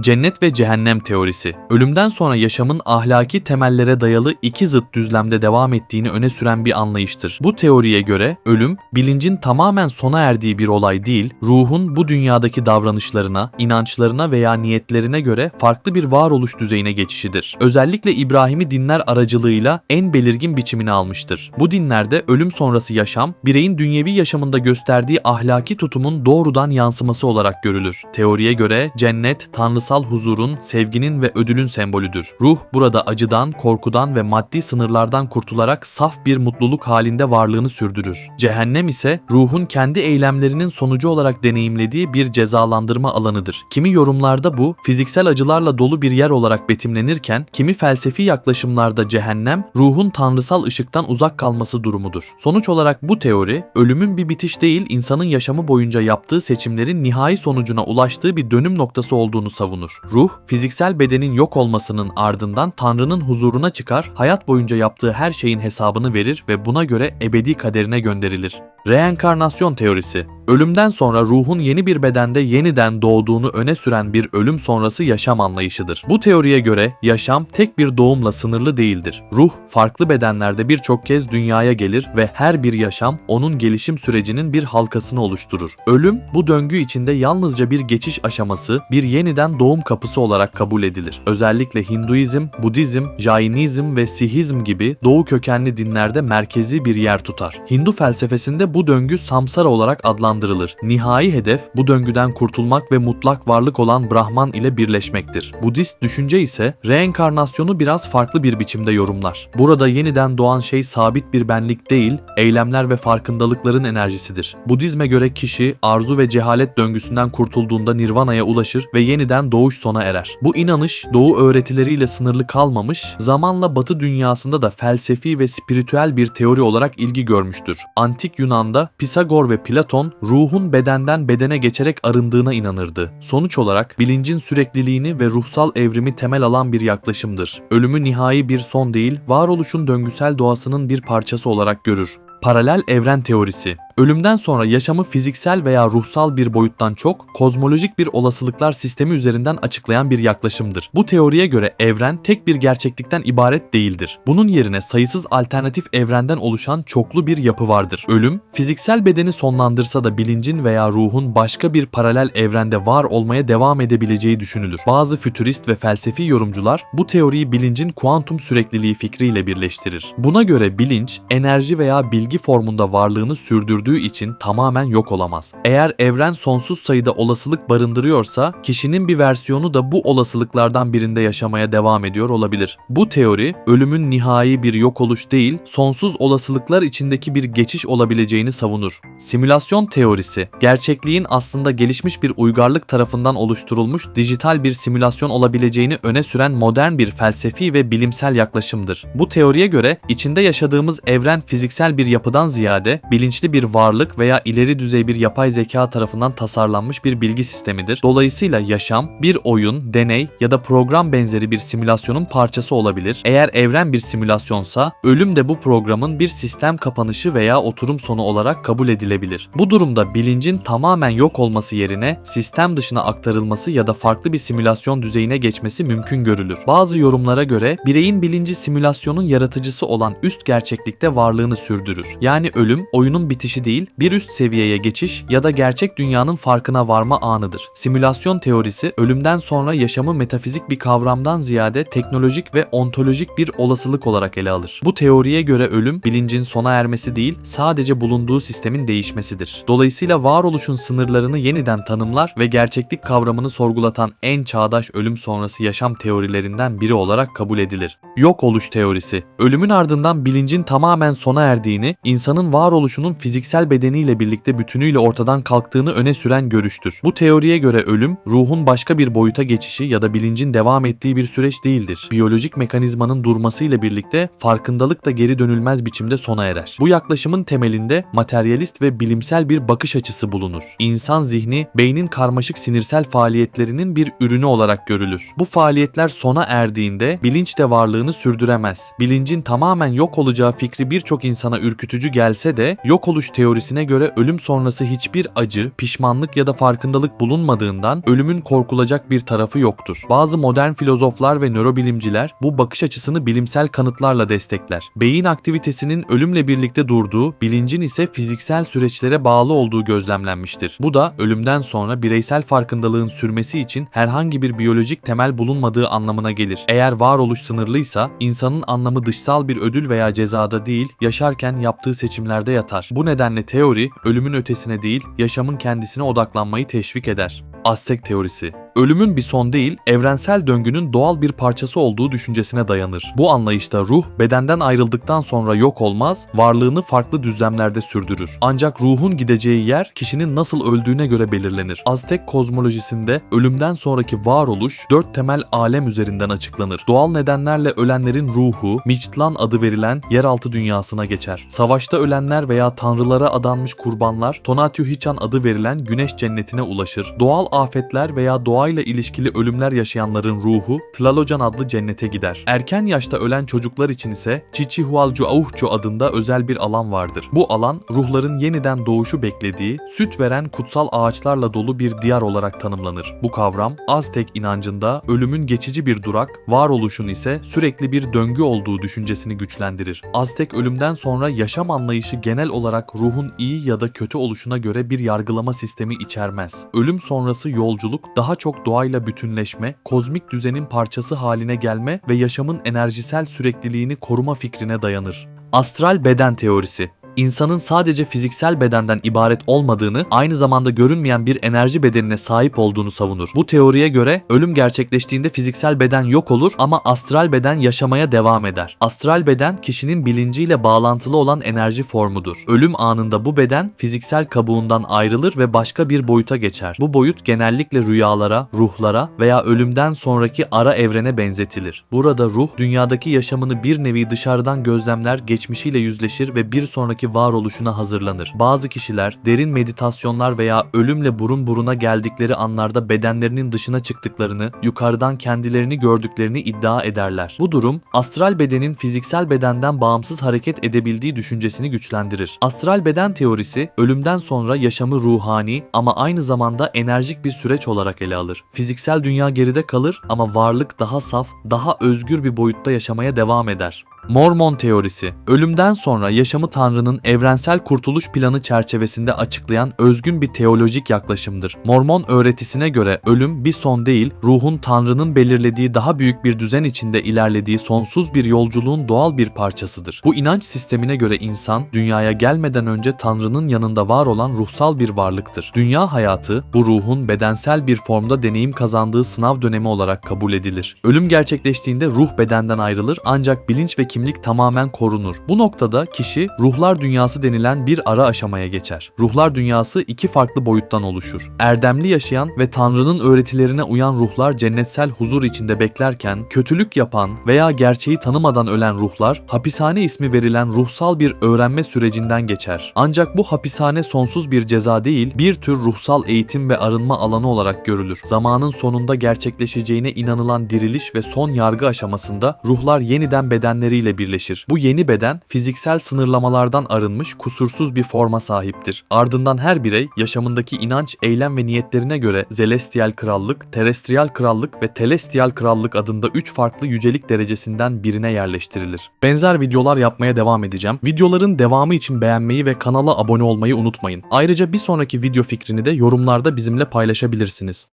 Cennet ve cehennem teorisi. Ölümden sonra yaşamın ahlaki temellere dayalı iki zıt düzlemde devam ettiğini öne süren bir anlayıştır. Bu teoriye göre ölüm, bilincin tamamen sona erdiği bir olay değil, ruhun bu dünyadaki davranışlarına, inançlarına veya niyetlerine göre farklı bir varoluş düzeyine geçişidir. Özellikle İbrahimi dinler aracılığıyla en belirgin biçimini almıştır. Bu dinlerde ölüm sonrası yaşam, bireyin dünyevi yaşamında gösterdiği ahlaki tutumun doğrudan yansıması olarak görülür. Teoriye göre cennet, tanrısal huzurun, sevginin ve ödülün sembolüdür. Ruh burada acıdan, korkudan ve maddi sınırlardan kurtularak saf bir mutluluk halinde varlığını sürdürür. Cehennem ise ruhun kendi eylemlerinin sonucu olarak deneyimlediği bir cezalandırma alanıdır. Kimi yorumlarda bu fiziksel acılarla dolu bir yer olarak betimlenirken kimi felsefi yaklaşımlarda cehennem ruhun tanrısal ışıktan uzak kalması durumudur. Sonuç olarak bu teori ölümün bir bitiş değil insanın yaşamı boyunca yaptığı seçimlerin nihai sonucuna ulaştığı bir dönüm noktası olduğunu savunur. Ruh fiziksel bedenin yok olmasının ardından Tanrı'nın huzuruna çıkar, hayat boyunca yaptığı her şeyin hesabını verir ve buna göre ebedi kaderine gönderilir. Reenkarnasyon teorisi Ölümden sonra ruhun yeni bir bedende yeniden doğduğunu öne süren bir ölüm sonrası yaşam anlayışıdır. Bu teoriye göre yaşam tek bir doğumla sınırlı değildir. Ruh farklı bedenlerde birçok kez dünyaya gelir ve her bir yaşam onun gelişim sürecinin bir halkasını oluşturur. Ölüm bu döngü içinde yalnızca bir geçiş aşaması, bir yeniden doğum kapısı olarak kabul edilir. Özellikle Hinduizm, Budizm, Jainizm ve Sihizm gibi doğu kökenli dinlerde merkezi bir yer tutar. Hindu felsefesinde bu döngü samsara olarak adlandırılır. Nihai hedef bu döngüden kurtulmak ve mutlak varlık olan Brahman ile birleşmektir. Budist düşünce ise reenkarnasyonu biraz farklı bir biçimde yorumlar. Burada yeniden doğan şey sabit bir benlik değil, eylemler ve farkındalıkların enerjisidir. Budizme göre kişi arzu ve cehalet döngüsünden kurtulduğunda nirvanaya ulaşır ve yeniden doğuş sona erer. Bu inanış doğu öğretileriyle sınırlı kalmamış, zamanla batı dünyasında da felsefi ve spiritüel bir teori olarak ilgi görmüştür. Antik Yunan'da Pisagor ve Platon ruhun bedenden bedene geçerek arındığına inanırdı. Sonuç olarak bilincin sürekliliğini ve ruhsal evrimi temel alan bir yaklaşımdır. Ölümü nihai bir son değil, varoluşun döngüsel doğasının bir parçası olarak görür. Paralel evren teorisi Ölümden sonra yaşamı fiziksel veya ruhsal bir boyuttan çok kozmolojik bir olasılıklar sistemi üzerinden açıklayan bir yaklaşımdır. Bu teoriye göre evren tek bir gerçeklikten ibaret değildir. Bunun yerine sayısız alternatif evrenden oluşan çoklu bir yapı vardır. Ölüm, fiziksel bedeni sonlandırsa da bilincin veya ruhun başka bir paralel evrende var olmaya devam edebileceği düşünülür. Bazı fütürist ve felsefi yorumcular bu teoriyi bilincin kuantum sürekliliği fikriyle birleştirir. Buna göre bilinç, enerji veya bilgi formunda varlığını sürdürdüğü için tamamen yok olamaz. Eğer evren sonsuz sayıda olasılık barındırıyorsa, kişinin bir versiyonu da bu olasılıklardan birinde yaşamaya devam ediyor olabilir. Bu teori, ölümün nihai bir yok oluş değil, sonsuz olasılıklar içindeki bir geçiş olabileceğini savunur. Simülasyon teorisi, gerçekliğin aslında gelişmiş bir uygarlık tarafından oluşturulmuş dijital bir simülasyon olabileceğini öne süren modern bir felsefi ve bilimsel yaklaşımdır. Bu teoriye göre içinde yaşadığımız evren fiziksel bir yapıdan ziyade bilinçli bir varlık veya ileri düzey bir yapay zeka tarafından tasarlanmış bir bilgi sistemidir. Dolayısıyla yaşam bir oyun, deney ya da program benzeri bir simülasyonun parçası olabilir. Eğer evren bir simülasyonsa ölüm de bu programın bir sistem kapanışı veya oturum sonu olarak kabul edilebilir. Bu durumda bilincin tamamen yok olması yerine sistem dışına aktarılması ya da farklı bir simülasyon düzeyine geçmesi mümkün görülür. Bazı yorumlara göre bireyin bilinci simülasyonun yaratıcısı olan üst gerçeklikte varlığını sürdürür. Yani ölüm oyunun bitişi değil, bir üst seviyeye geçiş ya da gerçek dünyanın farkına varma anıdır. Simülasyon teorisi ölümden sonra yaşamı metafizik bir kavramdan ziyade teknolojik ve ontolojik bir olasılık olarak ele alır. Bu teoriye göre ölüm bilincin sona ermesi değil, sadece bulunduğu sistemin değişmesidir. Dolayısıyla varoluşun sınırlarını yeniden tanımlar ve gerçeklik kavramını sorgulatan en çağdaş ölüm sonrası yaşam teorilerinden biri olarak kabul edilir. Yok oluş teorisi, ölümün ardından bilincin tamamen sona erdiğini, insanın varoluşunun fiziksel bedeniyle birlikte bütünüyle ortadan kalktığını öne süren görüştür. Bu teoriye göre ölüm, ruhun başka bir boyuta geçişi ya da bilincin devam ettiği bir süreç değildir. Biyolojik mekanizmanın durmasıyla birlikte farkındalık da geri dönülmez biçimde sona erer. Bu yaklaşımın temelinde materyalist ve bilimsel bir bakış açısı bulunur. İnsan zihni, beynin karmaşık sinirsel faaliyetlerinin bir ürünü olarak görülür. Bu faaliyetler sona erdiğinde bilinç de varlığını sürdüremez. Bilincin tamamen yok olacağı fikri birçok insana ürkütücü gelse de yok oluş teorisine göre ölüm sonrası hiçbir acı, pişmanlık ya da farkındalık bulunmadığından ölümün korkulacak bir tarafı yoktur. Bazı modern filozoflar ve nörobilimciler bu bakış açısını bilimsel kanıtlarla destekler. Beyin aktivitesinin ölümle birlikte durduğu, bilincin ise fiziksel süreçlere bağlı olduğu gözlemlenmiştir. Bu da ölümden sonra bireysel farkındalığın sürmesi için herhangi bir biyolojik temel bulunmadığı anlamına gelir. Eğer varoluş sınırlıysa insanın anlamı dışsal bir ödül veya cezada değil, yaşarken yaptığı seçimlerde yatar. Bu nedenle teori ölümün ötesine değil, yaşamın kendisine odaklanmayı teşvik eder. Aztek teorisi ölümün bir son değil, evrensel döngünün doğal bir parçası olduğu düşüncesine dayanır. Bu anlayışta ruh bedenden ayrıldıktan sonra yok olmaz, varlığını farklı düzlemlerde sürdürür. Ancak ruhun gideceği yer kişinin nasıl öldüğüne göre belirlenir. Aztek kozmolojisinde ölümden sonraki varoluş dört temel alem üzerinden açıklanır. Doğal nedenlerle ölenlerin ruhu, Mictlan adı verilen yeraltı dünyasına geçer. Savaşta ölenler veya tanrılara adanmış kurbanlar Tonatiuh Hichan adı verilen güneş cennetine ulaşır. Doğal afetler veya doğa doğayla ilişkili ölümler yaşayanların ruhu Tlalocan adlı cennete gider. Erken yaşta ölen çocuklar için ise Chichihualcuauhcu adında özel bir alan vardır. Bu alan ruhların yeniden doğuşu beklediği, süt veren kutsal ağaçlarla dolu bir diyar olarak tanımlanır. Bu kavram Aztek inancında ölümün geçici bir durak, varoluşun ise sürekli bir döngü olduğu düşüncesini güçlendirir. Aztek ölümden sonra yaşam anlayışı genel olarak ruhun iyi ya da kötü oluşuna göre bir yargılama sistemi içermez. Ölüm sonrası yolculuk daha çok doğayla bütünleşme, kozmik düzenin parçası haline gelme ve yaşamın enerjisel sürekliliğini koruma fikrine dayanır. Astral beden teorisi insanın sadece fiziksel bedenden ibaret olmadığını, aynı zamanda görünmeyen bir enerji bedenine sahip olduğunu savunur. Bu teoriye göre ölüm gerçekleştiğinde fiziksel beden yok olur ama astral beden yaşamaya devam eder. Astral beden kişinin bilinciyle bağlantılı olan enerji formudur. Ölüm anında bu beden fiziksel kabuğundan ayrılır ve başka bir boyuta geçer. Bu boyut genellikle rüyalara, ruhlara veya ölümden sonraki ara evrene benzetilir. Burada ruh dünyadaki yaşamını bir nevi dışarıdan gözlemler, geçmişiyle yüzleşir ve bir sonraki varoluşuna hazırlanır. Bazı kişiler derin meditasyonlar veya ölümle burun buruna geldikleri anlarda bedenlerinin dışına çıktıklarını, yukarıdan kendilerini gördüklerini iddia ederler. Bu durum astral bedenin fiziksel bedenden bağımsız hareket edebildiği düşüncesini güçlendirir. Astral beden teorisi ölümden sonra yaşamı ruhani ama aynı zamanda enerjik bir süreç olarak ele alır. Fiziksel dünya geride kalır ama varlık daha saf, daha özgür bir boyutta yaşamaya devam eder. Mormon teorisi, ölümden sonra yaşamı Tanrı'nın evrensel kurtuluş planı çerçevesinde açıklayan özgün bir teolojik yaklaşımdır. Mormon öğretisine göre ölüm bir son değil, ruhun Tanrı'nın belirlediği daha büyük bir düzen içinde ilerlediği sonsuz bir yolculuğun doğal bir parçasıdır. Bu inanç sistemine göre insan, dünyaya gelmeden önce Tanrı'nın yanında var olan ruhsal bir varlıktır. Dünya hayatı, bu ruhun bedensel bir formda deneyim kazandığı sınav dönemi olarak kabul edilir. Ölüm gerçekleştiğinde ruh bedenden ayrılır ancak bilinç ve kimlik tamamen korunur. Bu noktada kişi ruhlar dünyası denilen bir ara aşamaya geçer. Ruhlar dünyası iki farklı boyuttan oluşur. Erdemli yaşayan ve Tanrı'nın öğretilerine uyan ruhlar cennetsel huzur içinde beklerken kötülük yapan veya gerçeği tanımadan ölen ruhlar hapishane ismi verilen ruhsal bir öğrenme sürecinden geçer. Ancak bu hapishane sonsuz bir ceza değil, bir tür ruhsal eğitim ve arınma alanı olarak görülür. Zamanın sonunda gerçekleşeceğine inanılan diriliş ve son yargı aşamasında ruhlar yeniden bedenleriyle birleşir. Bu yeni beden fiziksel sınırlamalardan arınmış kusursuz bir forma sahiptir. Ardından her birey yaşamındaki inanç, eylem ve niyetlerine göre Celestial Krallık, Terestriyal Krallık ve Telestial Krallık adında 3 farklı yücelik derecesinden birine yerleştirilir. Benzer videolar yapmaya devam edeceğim. Videoların devamı için beğenmeyi ve kanala abone olmayı unutmayın. Ayrıca bir sonraki video fikrini de yorumlarda bizimle paylaşabilirsiniz.